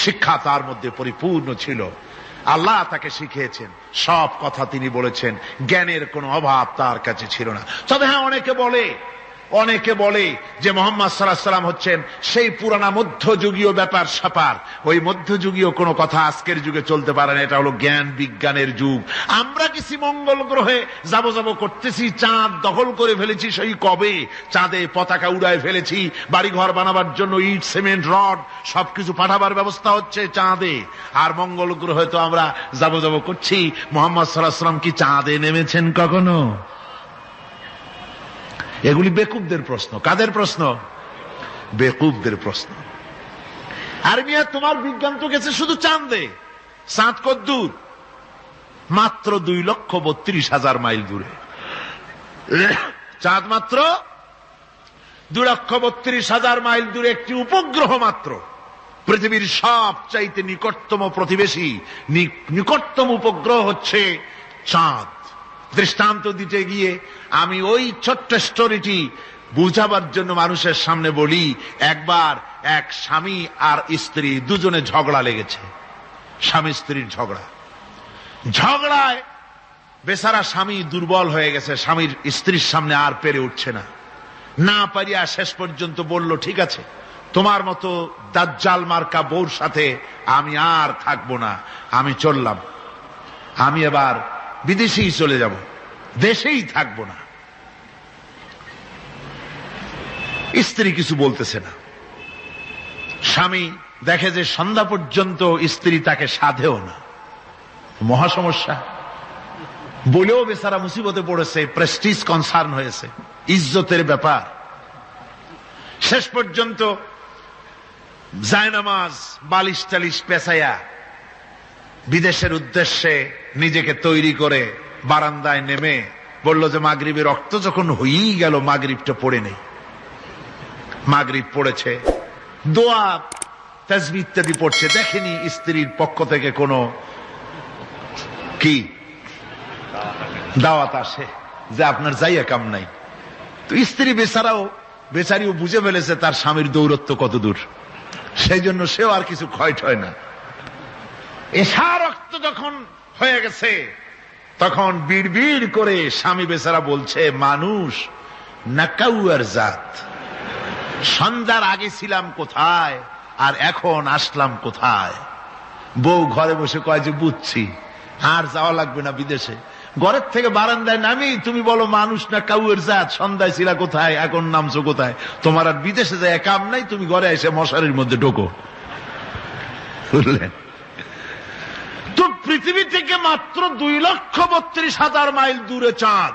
শিক্ষা তার মধ্যে পরিপূর্ণ ছিল। আল্লাহ তাকে শিখিয়েছেন। সব কথা তিনি বলেছেন। জ্ঞানের কোনো অভাব তার কাছে ছিল না। তবে হ্যাঁ অনেকে বলে অনেকে বলে যে মোহাম্মদ সাল্লাহ সাল্লাম হচ্ছেন সেই পুরানা মধ্যযুগীয় ব্যাপার সাপার ওই মধ্যযুগীয় কোনো কথা আজকের যুগে চলতে পারে না, এটা হলো জ্ঞান বিজ্ঞানের যুগ। আমরা কিছু মঙ্গল গ্রহে যাব যাব করতেছি, চাঁদ দখল করে ফেলেছি, সেই কবে? চাঁদে পতাকা উড়ায় ফেলেছি বাড়ি ঘর বানাবার জন্য ইট, সিমেন্ট, রড সবকিছু পাঠাবার ব্যবস্থা হচ্ছে চাঁদে। আর মঙ্গল গ্রহে তো আমরা যাব যাব করছি। মোহাম্মদ সাল্লাহ সাল্লাম কি চাঁদে নেমেছেন কখনো? এগুলি বেকুবদের প্রশ্ন। কাদের প্রশ্ন? বেকুবদের প্রশ্ন। আর মিয়া, তোমার বিজ্ঞান তো গেছে শুধু চাঁদে। চাঁদ কদ্দূর মাত্র দুই লক্ষ বত্রিশ হাজার মাইল দূরে। চাঁদ মাত্র দুই লক্ষ বত্রিশ হাজার মাইল দূরে একটি উপগ্রহ মাত্র। পৃথিবীর সব চাইতে নিকটতম প্রতিবেশী নিকটতম উপগ্রহ হচ্ছে চাঁদ। দৃষ্টান্ত দিতে গিয়ে আমি ওই ছোট্ট স্টোরিটি বুঝাবার জন্য মানুষের সামনে বলি, একবার এক স্বামী আর স্ত্রী দুজনে ঝগড়া লেগেছে। স্বামী স্ত্রীর ঝগড়া। ঝগড়ায় বেচারা স্বামী দুর্বল হয়ে গেছে, স্বামীর স্ত্রীর সামনে আর পেরে উঠছে না। না পারিয়া শেষ পর্যন্ত বলল, ঠিক আছে, তোমার মতো দাজ্জাল মার্কা বউর সাথে আমি আর থাকব না, আমি চললাম। আমি এবার বিদেশেই চলে যাব। দেশেই থাকব না। স্ত্রী কিছু বলতেছে না। স্বামী দেখে যে সন্ধ্যা পর্যন্ত স্ত্রী তাকে সাধেও না। মহা সমস্যা। বলেও বেচারা মুসিবতে পড়েছে প্রেস্টিজ কনসার্ন হয়েছে। ইজ্জতের ব্যাপার। শেষ পর্যন্ত জায়নামাজ, বালিশ টালিশ পেঁচাইয়া বিদেশের উদ্দেশ্যে নিজেকে তৈরি করে বারান্দায় নেমে বলল যে মাগরিবের রক্ত যখন হয়েই গেল, মাগরিবটা পড়ে নেই। মাগরিব পড়েছে। দোয়া, তাজবি ইত্যাদি পড়ছে। দেখেনি স্ত্রীর পক্ষ থেকে কোনো কি? দাওয়াত আসে যে আপনার যাইয়া কাম নাই। তো স্ত্রী বেচারাও, বেচারিও বুঝে ফেলেছে তার স্বামীর দৌরত্ব কত দূর সেই জন্য সেও আর কিছু ক্ষয় ঠয় না। এসা রক্ত যখন হয়ে গেছে, তখন বিড় করে স্বামী বেচারা বলছে, মানুষ, নাকাউয়ার জাত। সন্ধ্যার আগে ছিলাম কোথায়, আর এখন আসলাম কোথায়? বউ ঘরে বসে কয় যে, বুঝছি, আর যাওয়া লাগবে না বিদেশে। ঘরের থেকে বারান্দায় নামি, তুমি বলো, মানুষ না কাউয়ের জাত, সন্ধ্যায় ছিলা কোথায়, এখন নামছো কোথায়? তোমার আর বিদেশে যায় কাম নাই, তুমি ঘরে এসে মশারির মধ্যে ঢোকো। বুঝলেন তো পৃথিবী থেকে মাত্র দুই লক্ষ বত্রিশ হাজার মাইল দূরে চাঁদ।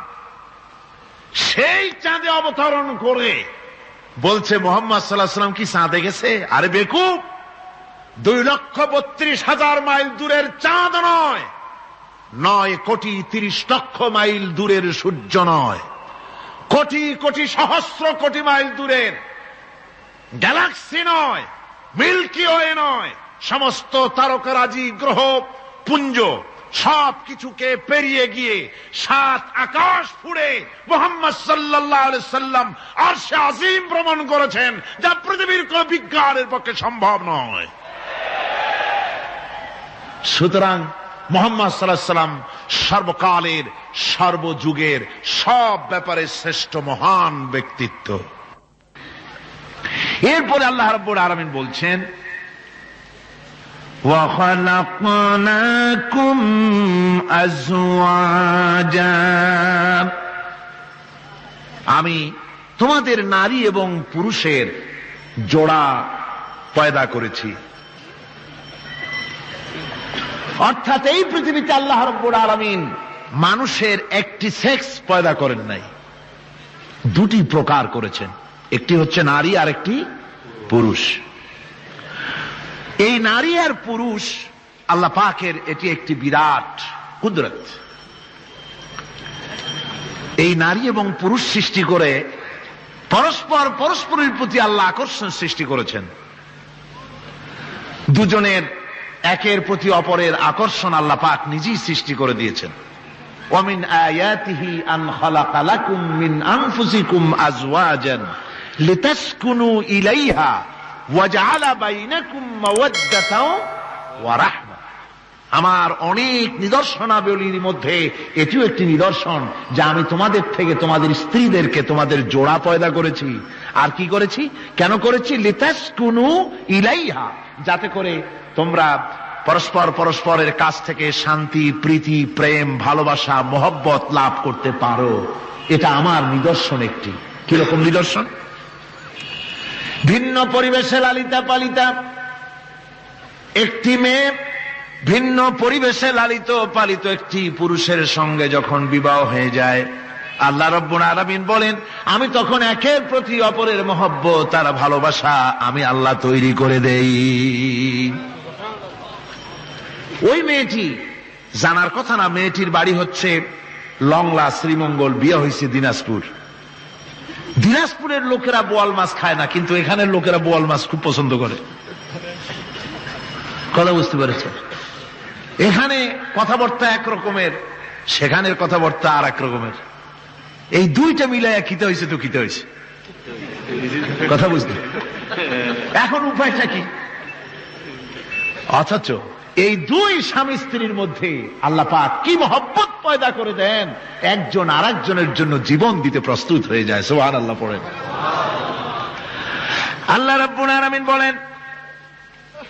সেই চাঁদে অবতরণ করে বলছে মোহাম্মদ সাল্লাহ সাল্লাম কি চাঁদে গেছে? আরে বেকুব, দুই লক্ষ বত্রিশ হাজার মাইল দূরের চাঁদ নয় নয় কোটি তিরিশ লক্ষ মাইল দূরের সূর্য নয়, কোটি কোটি সহস্র কোটি মাইল দূরের গ্যালাক্সি নয়, মিল্কি ওয়ে নয়, সমস্ত তারকারাজি গ্রহ পুঞ্জ সব কিছুকে পেরিয়ে গিয়ে সাত আকাশ ফুড়ে মোহাম্মদ সাল্লাহ সাল্লাম আর সে আজিম ভ্রমণ করেছেন, যা পৃথিবীর কোন বিজ্ঞানের পক্ষে সম্ভব নয়। সুতরাং মোহাম্মদ সাল্লাহ সাল্লাম সর্বকালের, সর্বযুগের সব ব্যাপারে শ্রেষ্ঠ মহান ব্যক্তিত্ব। এরপরে আল্লাহ রব্বুল আলমিন বলছেন وخلقناكم أزواجا আমি তোমাদের নারী এবং পুরুষের জোড়া পয়দা করেছি অর্থাৎ এই পৃথিবীতে আল্লাহ রব্বুল আলমিন মানুষের একটি সেক্স পয়দা করেন নাই দুটি প্রকার করেছেন একটি হচ্ছে নারী আর একটি পুরুষ এই নারী আর পুরুষ আল্লাহ পাকের এটি একটি বিরাট কুদরত এই নারী এবং পুরুষ সৃষ্টি করে পরস্পর পরস্পরের প্রতি আল্লাহ আকর্ষণ সৃষ্টি করেছেন দুজনের একের প্রতি অপরের আকর্ষণ আল্লাহ পাক নিজেই সৃষ্টি করে দিয়েছেন ومن آياته أن خلق لكم من أنفسكم أزواجا لتسكنوا إليها আমার অনেক নিদর্শনাবলীর মধ্যে এটিও একটি নিদর্শন যা আমি তোমাদের থেকে তোমাদের স্ত্রীদেরকে তোমাদের জোড়া পয়দা করেছি। আর কি করেছি? কেন করেছি? লিতাস কুনু ইলাইহা। যাতে করে তোমরা পরস্পর পরস্পরের কাছ থেকে শান্তি, প্রীতি, প্রেম, ভালোবাসা, মহব্বত লাভ করতে পারো। এটা আমার নিদর্শন একটি। কীরকম নিদর্শন? ভিন্ন পরিবেশে লালিতা পালিতা। একটি মেয়ে ভিন্ন পরিবেশে লালিত পালিত। একটি পুরুষের সঙ্গে যখন বিবাহ হয়ে যায়, আল্লাহ রব্বুল আলামিন বলেন, আমি তখন একের প্রতি অপরের মহব্বত, তার ভালোবাসা আমি আল্লাহ তৈরি করে দেই। ওই মেয়েটি, জানার কথা না, মেয়েটির বাড়ি হচ্ছে লংলা শ্রীমঙ্গল, বিয়ে হয়েছে দিনাজপুর। দিনাজপুরের লোকেরা বোয়াল মাছ খায় না, কিন্তু এখানের লোকেরা বোয়াল মাছ খুব পছন্দ করে। কথা বুঝতে পেরেছে এখানে কথাবার্তা এক রকমের সেখানের কথাবার্তা আর এক রকমের। এই দুইটা মিলাইয়া খিতে হয়েছে তো খিতে হয়েছে কথা বুঝতে। এখন উপায়টা কি? অথচ এই দুই স্বামী স্ত্রীর মধ্যে আল্লাহ পাক কি মহব্বত পয়দা করে দেন? একজন আর একজনের জন্য জীবন দিতে প্রস্তুত হয়ে যায়। সোহান আল্লাহ পড়েন। আল্লাহ রাব্বুল আলামিন বলেন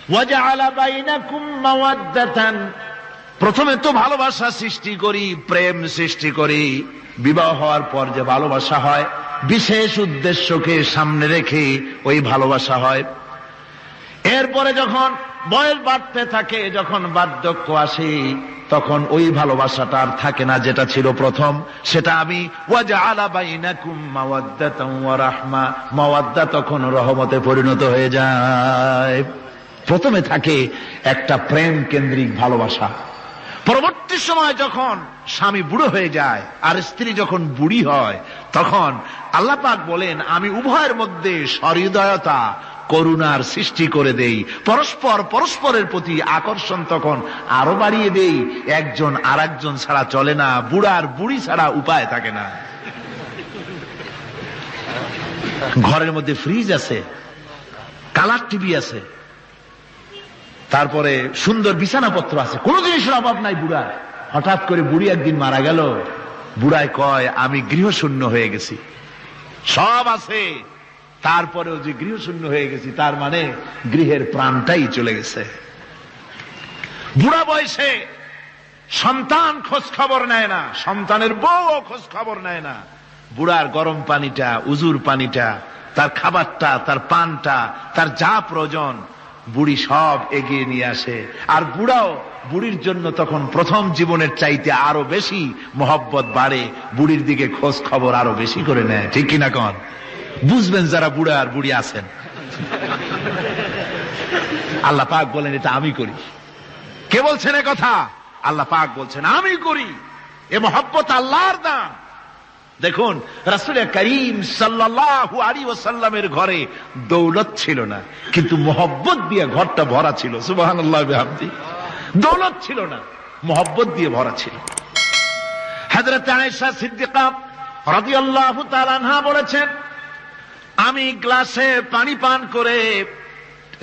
ওয়াজআলা বাইনাকুম মাওয়াদ্দাতান। প্রথমে তো ভালোবাসা সৃষ্টি করি প্রেম সৃষ্টি করি। বিবাহ হওয়ার পর যে ভালোবাসা হয় বিশেষ উদ্দেশ্যকে সামনে রেখে ওই ভালোবাসা হয়। এরপরে যখন বয়স বাড়তে থাকে, যখন বার্ধক্য আসে, তখন ওই ভালোবাসাটা আর থাকে না যেটা ছিল প্রথম। সেটা আমি তখন রহমতে পরিণত হয়ে যায়। প্রথমে থাকে একটা প্রেম কেন্দ্রিক ভালোবাসা। পরবর্তী সময় যখন স্বামী বুড়ো হয়ে যায়, আর স্ত্রী যখন বুড়ি হয়, তখন আল্লাহ পাক বলেন, আমি উভয়ের মধ্যে সহৃদয়তা করুণার সৃষ্টি করে দেই। পরস্পর পরস্পরের প্রতি আকর্ষণ তখন আরও বাড়িয়ে দেই। একজন আর একজন ছাড়া চলে না, বুড়ার বুড়ি ছাড়া উপায় থাকে না। ঘরের মধ্যে ফ্রিজ আছে কালার টিভি আছে, তারপরে সুন্দর বিছানাপত্র আছে। কোনো জিনিসের অভাব নাই বুড়ার। হঠাৎ করে বুড়ি একদিন মারা গেল। বুড়ায় কয়, আমি গৃহশূন্য হয়ে গেছি। সব আছে। তারপরেও যে গৃহশূন্য হয়ে গেছি, তার মানে গৃহের প্রাণটাই চলে গেছে। বুড়া বয়সে সন্তান খোঁজ খবর নেয় না, সন্তানের বউ খোঁজ খবর নেয় না। বুড়ার গরম পানিটা, উজুর পানিটা, তার খাবারটা, তার পানটা, তার যা প্রয়োজন, বুড়ি সব এগিয়ে নিয়ে আসে। আর বুড়াও বুড়ির জন্য তখন প্রথম জীবনের চাইতে আরও বেশি মহব্বত বাড়ে, বুড়ির দিকে খোঁজ খবর আরও বেশি করে নেয়। ঠিক কিনা কন? বুঝবেন যারা বুড়া আর বুড়ি আছেন। আল্লাহ পাক বলেন, এটা আমি করি। কে বলছেন কথা? আল্লাহ পাক বলছেন, আমি করি। এ মহব্বত আল্লাহর দান। দেখুন, রাসুল করিম সাল্লাল্লাহু আলী ওসাল্লামের ঘরে দৌলত ছিল না, কিন্তু মোহব্বত দিয়ে ঘরটা ভরা ছিল। সুবাহান আল্লাহ দৌলত ছিল না, মোহব্বত দিয়ে ভরা ছিল। হাজরত আয়েশা সিদ্দিকা রাদিয়াল্লাহু তাআলা বলেছেন আমি গ্লাসে পানি পান করে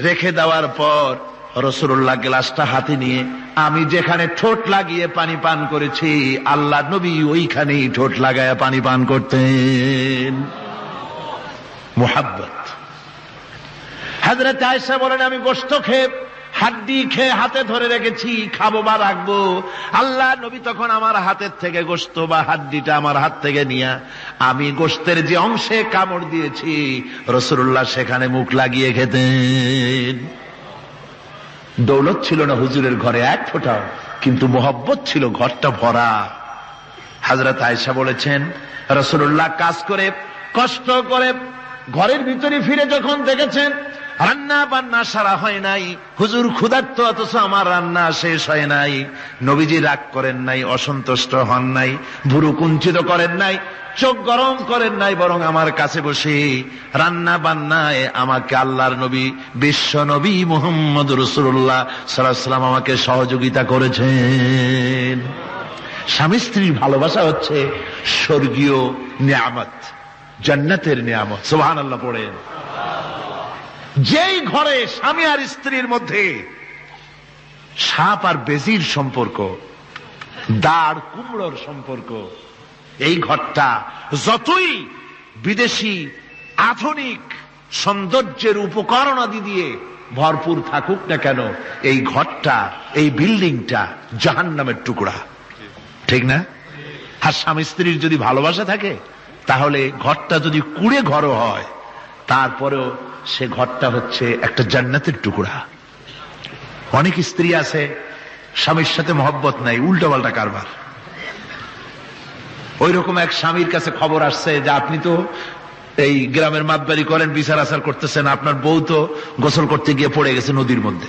রেখে দেওয়ার পর রসুল্লাহ গ্লাসটা হাতে নিয়ে আমি যেখানে ঠোঁট লাগিয়ে পানি পান করেছি, আল্লাহ নবী ওইখানেই ঠোঁট লাগায় পানি পান করতেন। মোহাব্বত। হাজরত আয়সা বলেন, আমি গোস্ত খেয়ে হাড্ডি খেয়ে হাতে ধরে রেখেছি, খাব বা রাখব। আল্লাহ নবী তখন আমার হাতের থেকে গোস্ত বা হাড্ডিটা আমার হাত থেকে নিয়ে আমি গোস্তের যে অংশে কামড় দিয়েছি রসুল্লাহ সেখানে মুখ লাগিয়ে খেতেন। দৌলত ছিল না হুজুরের ঘরে এক ফোঁটাও, কিন্তু মোহব্বত ছিল ঘরটা ভরা। হাজরত আয়সা বলেছেন রসুল্লাহ কাজ করে, কষ্ট করে ঘরের ভিতরে ফিরে যখন দেখেছেন রান্না বান্না সারা হয় নাই। হুজুর ক্ষুধার্ত, অথচ আমার রান্না শেষ হয় নাই। নবীজি রাগ করেন নাই, অসন্তুষ্ট হন নাই ভুরু কুঞ্চিত করেন নাই, চোখ গরম করেন নাই, বরং আমার কাছে বসে রান্না বান্নায় আমাকে আল্লাহর নবী, বিশ্ব নবী মোহাম্মদ রসুল্লাহ সাল্লাম আমাকে সহযোগিতা করেছেন। স্বামী স্ত্রীর ভালোবাসা হচ্ছে স্বর্গীয় নিয়ামত, জান্নাতের নিয়ামত। সোহান আল্লাহ পড়েন। যেই ঘরে স্বামী আর স্ত্রীর মধ্যে সাপ আর বেজির সম্পর্ক, দাঁড় কুমড়োর সম্পর্ক, এই ঘরটা যতই বিদেশি আধুনিক সৌন্দর্যের উপকরণ আদি দিয়ে ভরপুর থাকুক না কেন, এই ঘরটা, এই বিল্ডিংটা জাহান নামের টুকরা। ঠিক না? আর স্বামী স্ত্রীর যদি ভালোবাসা থাকে, তাহলে ঘরটা যদি কুড়ে ঘর হয় তারপরেও সে ঘরটা হচ্ছে একটা জান্নাতের টুকরা। অনেক স্ত্রী আছে, স্বামীর সাথে মহব্বত নাই, উল্টো পাল্টা কারবার। ওই রকম এক স্বামীর কাছে খবর আসছে যে আপনি তো এই গ্রামের মাতবাড়ি করেন, বিচার আচার করতেছেন, আপনার বউ তো গোসল করতে গিয়ে পড়ে গেছে নদীর মধ্যে।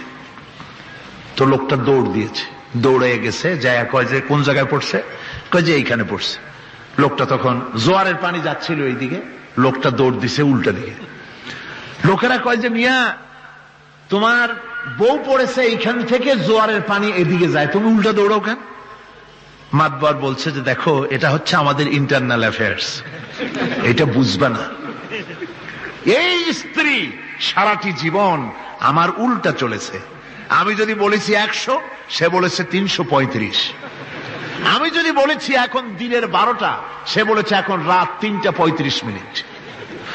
তো লোকটা দৌড় দিয়েছে। দৌড়ে গেছে, যায় কয় যে কোন জায়গায় পড়ছে? কয় যে এইখানে পড়ছে। লোকটা তখন জোয়ারের পানি যাচ্ছিল এইদিকে। লোকটা দৌড় দিছে উল্টা দিকে। লোকেরা কয় যে, মিয়া, তোমার বউ পড়েছে এইখান থেকে জোয়ারের পানি এদিকে যায়। তুমি উল্টা দৌড়াও কেন? মাতবার বলছে যে, দেখো, এটা হচ্ছে আমাদের ইন্টারনাল অ্যাফেয়ার্স এটা বুঝবা না। এই স্ত্রী সারাটি জীবন আমার উল্টা চলেছে। আমি যদি বলেছি একশো, সে বলেছে তিনশো পঁয়ত্রিশ। আমি যদি বলেছি এখন দিনের বারোটা, সে বলেছে এখন রাত তিনটা পঁয়ত্রিশ মিনিট।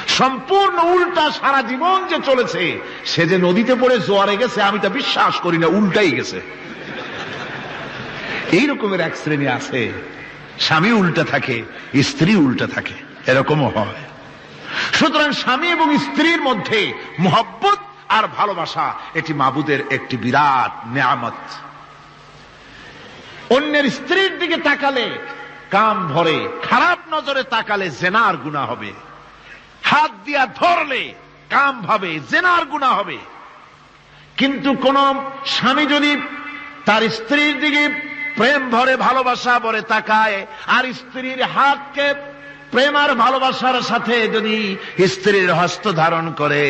সম্পূর্ণ উল্টা সারা জীবন যে চলেছে, সে যে নদীতে পড়ে জোয়ারে গেছে, আমি তা বিশ্বাস করি না, উল্টাই গেছে। এই রকমের এক শ্রেণি আছে, স্বামী উল্টা থাকে, স্ত্রী উল্টা থাকে, এরকমও হয়। সুতরাং স্বামী এবং স্ত্রীর মধ্যে মোহব্বত আর ভালোবাসা, এটি মাবুদের একটি বিরাট নিয়ামত। অন্যের স্ত্রীর দিকে তাকালে কাম ভরে, খারাপ নজরে তাকালে জেনার গুণা হবে। হাত দিয়া ধরলে কাম ভাবে, জেনার গুণা হবে। কিন্তু কোন স্বামী যদি তার স্ত্রীর দিকে প্রেম ভরে, ভালোবাসা ভরে তাকায়, আর স্ত্রীর হাতকে প্রেম আর ভালোবাসার সাথে যদি স্ত্রীর হস্ত ধারণ করে,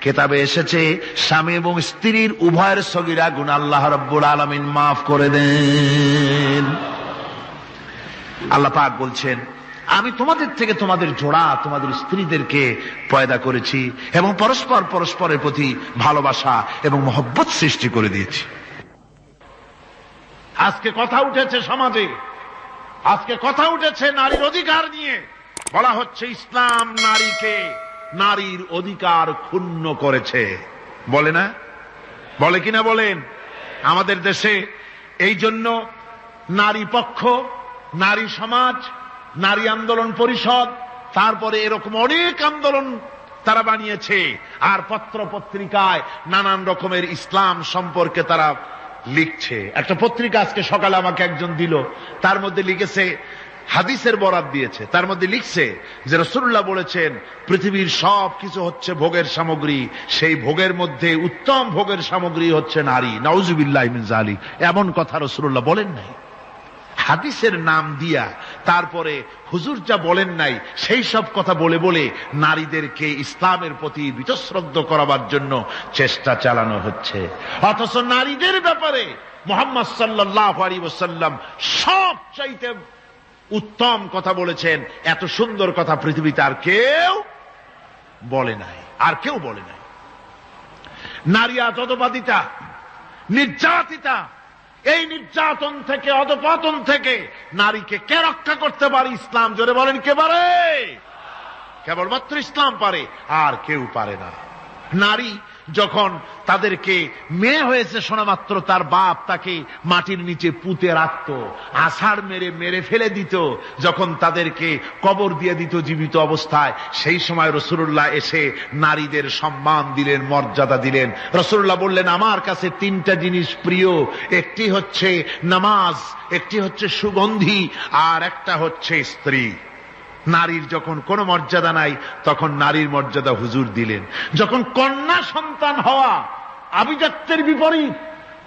কেতাবে এসেছে, স্বামী এবং স্ত্রীর উভয়ের সগিরা গুণ আল্লাহ রব্বুল আলমিন মাফ করে দেন। আল্লাহ পাক বলছেন, আমি তোমাদের থেকে তোমাদের জোড়া, তোমাদের স্ত্রীদেরকে পয়দা করেছি এবং পরস্পর পরস্পরের প্রতি ভালোবাসা এবং মহব্বত সৃষ্টি করে দিয়েছি। আজকে কথা উঠেছে সমাজে, আজকে কথা উঠেছে নারীর অধিকার নিয়ে। বলা হচ্ছে ইসলাম নারীকে নারীর অধিকার ক্ষুণ্ণ করেছে। বলে না? বলে কিনা বলেন? আমাদের দেশে এই জন্য নারী পক্ষ, নারী সমাজ, নারী আন্দোলন পরিষদ, তারপরে এরকম অনেক আন্দোলন তারা বানিয়েছে। আর পত্র পত্রিকায় নানান রকমের ইসলাম সম্পর্কে তারা লিখছে। একটা পত্রিকা আজকে সকালে আমাকে একজন দিল। তার মধ্যে লিখেছে হাদিসের বরাত দিয়েছে। তার মধ্যে লিখছে যে রসুল্লাহ বলেছেন, পৃথিবীর সব কিছু হচ্ছে ভোগের সামগ্রী। সেই ভোগের মধ্যে উত্তম ভোগের সামগ্রী হচ্ছে নারী। নওজুবিল্লাহ জালি এমন কথা রসুল্লাহ বলেন নাই। হাদিসের নাম দিয়া তারপরে হুজুর যা বলেন নাই, সেই সব কথা বলে বলে নারীদেরকে ইসলামের প্রতি বিতশ্রদ্ধ করাবার জন্য চেষ্টা চালানো হচ্ছে। অথচ নারীদের ব্যাপারে মোহাম্মদ সাল্লাহ আলী ওসাল্লাম সব চাইতে উত্তম কথা বলেছেন, এত সুন্দর কথা পৃথিবীতে আর কেউ বলে নাই, আর কেউ বলে নাই। নারী আজ অদবাদিতা নির্যাতিতা, এই নির্যাতন থেকে, অধপতন থেকে নারীকে কে রক্ষা করতে পারে ইসলাম? জোরে বলেন, কে পারে? কেবলমাত্র ইসলাম পারে, আর কেউ পারে না। নারী যখন তাদেরকে মেয়ে হয়েছে শোনা মাত্র তার বাপ তাকে মাটির নিচে পুঁতে রাখত, আষাঢ় মেরে মেরে ফেলে দিত, যখন তাদেরকে কবর দিয়ে দিত জীবিত অবস্থায়, সেই সময় রসুল্লাহ এসে নারীদের সম্মান দিলেন, মর্যাদা দিলেন। রসুল্লাহ বললেন, আমার কাছে তিনটা জিনিস প্রিয়, একটি হচ্ছে নামাজ, একটি হচ্ছে সুগন্ধি, আর একটা হচ্ছে স্ত্রী। নারীর যখন কোনো মর্যাদা নাই, তখন নারীর মর্যাদা হুজুর দিলেন। যখন কন্যা সন্তান হওয়া আভিজাত্যের বিপরীত,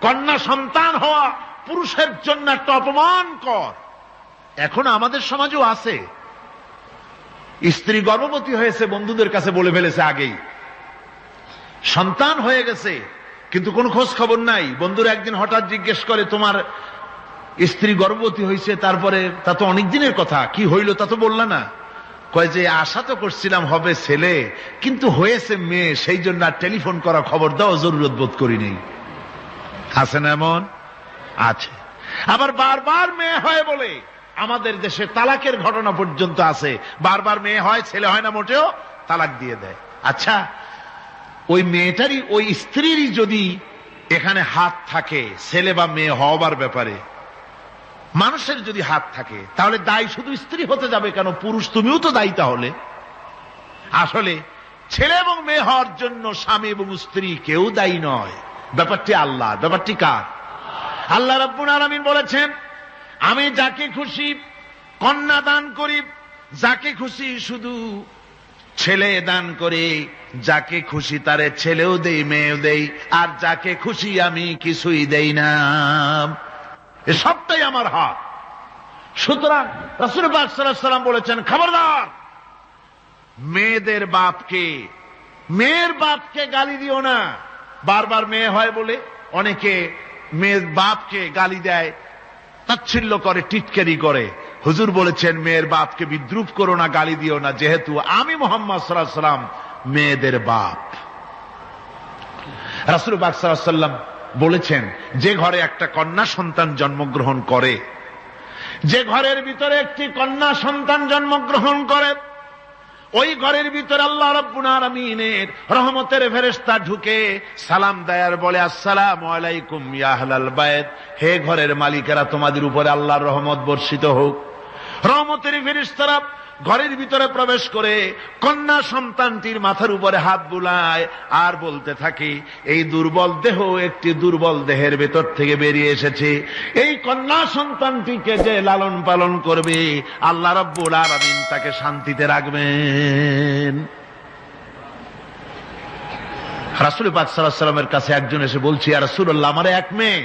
কন্যা সন্তান হওয়া পুরুষের জন্য একটা অপমান কর। এখন আমাদের সমাজও আছে। স্ত্রী গর্ভবতী হয়েছে, বন্ধুদের কাছে বলে ফেলেছে আগেই। সন্তান হয়ে গেছে, কিন্তু কোন খোঁজ খবর নাই। বন্ধুরা একদিন হঠাৎ জিজ্ঞেস করে, তোমার স্ত্রী গর্ভবতী হয়েছে, তারপরে তা তো অনেক দিনের কথা, কি হইল তা তো বললা না। কয় যে, আশা তো করছিলাম হবে ছেলে, কিন্তু হয়েছে মেয়ে, সেই জন্য আর টেলিফোন করা খবর দেওয়া জরুরত বোধ করি নেই। আছে না এমন? আছে। আবার বারবার মেয়ে হয় বলে, আমাদের দেশে তালাকের ঘটনা পর্যন্ত আছে। বারবার মেয়ে হয়, ছেলে হয় না মোটেও, তালাক দিয়ে দেয়। আচ্ছা ওই মেয়েটারই, ওই স্ত্রীরই যদি এখানে হাত থাকে, ছেলে বা মেয়ে হওয়ার ব্যাপারে মানুষের যদি হাত থাকে, তাহলে দায়ী শুধু স্ত্রী হতে যাবে কেন? পুরুষ তুমিও তো দায়ী তাহলে। আসলে ছেলে এবং মেয়ে হওয়ার জন্য স্বামী এবং স্ত্রী কেউ দায়ী নয়। ব্যাপারটি আল্লাহ। ব্যাপারটি কার? আল্লাহ রব্বুল আলমিন বলেছেন, আমি যাকে খুশি কন্যা দান করি, যাকে খুশি শুধু ছেলে দান করে, যাকে খুশি তারে ছেলেও দেই, মেয়েও দেই, আর যাকে খুশি আমি কিছুই দেই না। এ সবটাই আমার হাত। সুতরাং রসুল সাল্লাম বলেছেন, খবরদার, মেয়েদের বাপকে, মেয়ের বাপকে গালি দিও না। বারবার মেয়ে হয় বলে অনেকে মেয়ের বাপকে গালি দেয়, তাচ্ছিল্য করে, টিটকারি করে। হুজুর বলেছেন, মেয়ের বাপকে বিদ্রুপ করো না, গালি দিও না, যেহেতু আমি মোহাম্মদ সাল্লাহ সাল্লাম মেয়েদের বাপ। রাসুল বাক সাল্লাহ সাল্লাম বলেছেন, যে ঘরে একটা কন্যা সন্তান জন্মগ্রহণ করে, যে ঘরের ভিতরে একটি কন্যা সন্তান জন্মগ্রহণ করে, ওই ঘরের ভিতরে আল্লাহ রব্বুল আলামিনের রহমতের ফেরেশতা ঢুকে সালাম দেয়ার বলে, আসসালাম আলাইকুম ইয়া আহলাল বাইত। হে ঘরের মালিকেরা, তোমাদের উপরে আল্লাহর রহমত বর্ষিত হোক। রহমতের ফেরেশতারা ঘরের ভিতরে প্রবেশ করে কন্যা সন্তানটির মাথার উপরে হাত বুলায় আর বলতে থাকে, এই দুর্বল দেহ একটি দুর্বল দেহের ভেতর থেকে বেরিয়ে এসেছে। এই কন্যা সন্তানটিকে যে লালন পালন করবে, আল্লাহ রব্বুল আলামিন তাকে শান্তিতে রাখবেন। রাসুল পাক সাল্লাহ সাল্লামের কাছে একজন এসে বলছি আর রাসুল্লাহ আমার এক মেয়ে?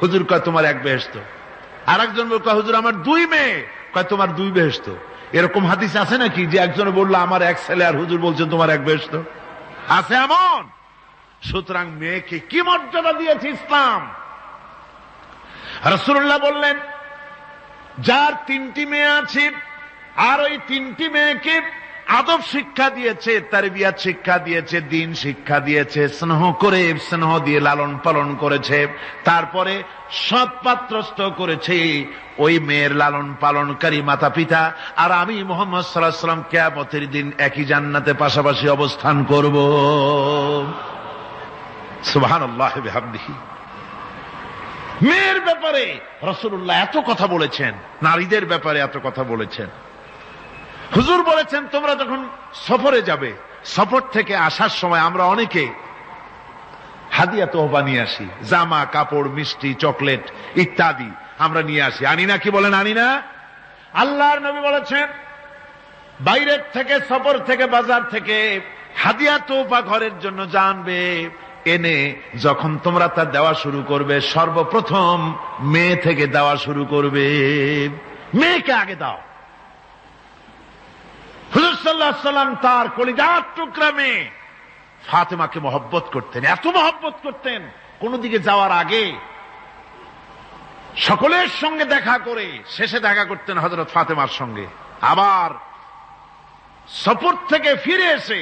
হুজুর কয়, তোমার এক বেহেস্ত আর একজন কয়, হুজুর, আমার দুই মেয়ে। কয়, তোমার দুই বেহেস্ত এরকম হাদিস আছে নাকি যে একজনে বলল, আমার এক ছেলে আর হুজুর বলছেন তোমার এক বেহেস্ত আছে এমন? সুতরাং মেয়েকে কি মর্যাদা দিয়েছে ইসলাম? রসুল্লাহ বললেন, যার তিনটি মেয়ে আছে, আর ওই তিনটি মেয়েকে আদব শিক্ষা দিয়েছে তার বিয়াদ শিক্ষা দিয়েছে, দিন শিক্ষা দিয়েছে, স্নেহ করে স্নেহ দিয়ে লালন পালন করেছে। তারপরে সৎপাত্রস্থ করেছে ওই মেয়ের লালন পালনকারী মাতা পিতা। আর আমি মোহাম্মদ সাল্লাহ সাল্লাম দিন একই জান্নাতে পাশাপাশি অবস্থান করব। মেয়ের ব্যাপারে রসুল্লাহ এত কথা বলেছেন, নারীদের ব্যাপারে এত কথা বলেছেন। হুজুর বলেছেন, তোমরা যখন সফরে যাবে, সফর থেকে আসার সময় আমরা অনেকে হাদিয়া তোহবা নিয়ে আসি, জামা, কাপড়, মিষ্টি, চকলেট ইত্যাদি আমরা নিয়ে আসি। আনি না কি বলেন আনি না আল্লাহর নবী বলেছেন, বাইরের থেকে, সফর থেকে, বাজার থেকে হাদিয়া তোফা ঘরের জন্য জানবে, এনে যখন তোমরা তা দেওয়া শুরু করবে, সর্বপ্রথম মেয়ে থেকে দেওয়া শুরু করবে। মেয়েকে আগে দাও। হুজুর সাল্লাহ সাল্লাম তার কলিজার টুকরা ফাতেমাকে মহব্বত করতেন, এত মহব্বত করতেন কোন দিকে যাওয়ার আগে সকলের সঙ্গে দেখা করে শেষে দেখা করতেন হজরত ফাতেমার সঙ্গে। আবার সফর থেকে ফিরে এসে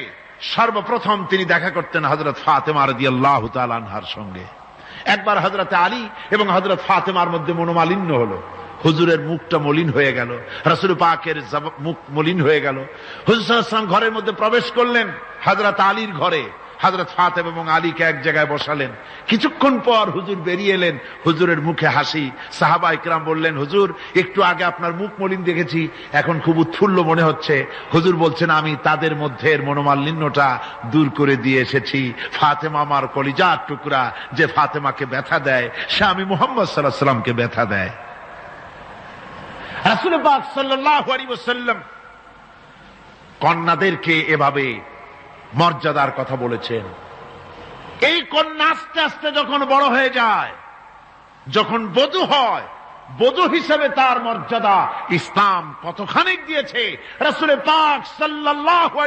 সর্বপ্রথম তিনি দেখা করতেন হজরত ফাতেমার দিয়ে আল্লাহ তালানহার সঙ্গে। একবার হজরত আলী এবং হজরত ফাতেমার মধ্যে মনোমালিন্য হলো। হুজুরের মুখটা মলিন হয়ে গেল। রসুল পাকের মুখ মলিন হয়ে গেল। হুজুর ইসলাম ঘরের মধ্যে প্রবেশ করলেন। হজরত আলীর ঘরে। হজরত ফাতেম এবং আলীকে এক জায়গায় বসালেন। কিছুক্ষণ পর হুজুর বেরিয়ে এলেন। হুজুরের মুখে হাসি। সাহাবা ইকরাম বললেন, হুজুর, একটু আগে আপনার মুখ মলিন দেখেছি। এখন খুব উৎফুল্ল মনে হচ্ছে। হুজুর বলছেন, আমি তাদের মধ্যে মনোমালিন্যটা দূর করে দিয়ে এসেছি। ফাতেমা আমার কলিজার টুকরা যে ফাতেমাকে ব্যথা দেয়, সে আমি মোহাম্মদ সাল্লাহ সাল্লামকে ব্যথা দেয়। কন্যাদেরকে এভাবে মর্যাদার কথা বলেছেন। এই কন্যা আস্তে আস্তে যখন বড় হয়ে যায়, যখন বধু হয়, বধু হিসেবে তার মর্যাদা ইসলাম কতখানি দিয়েছে? রাসুল পাক আলাইহি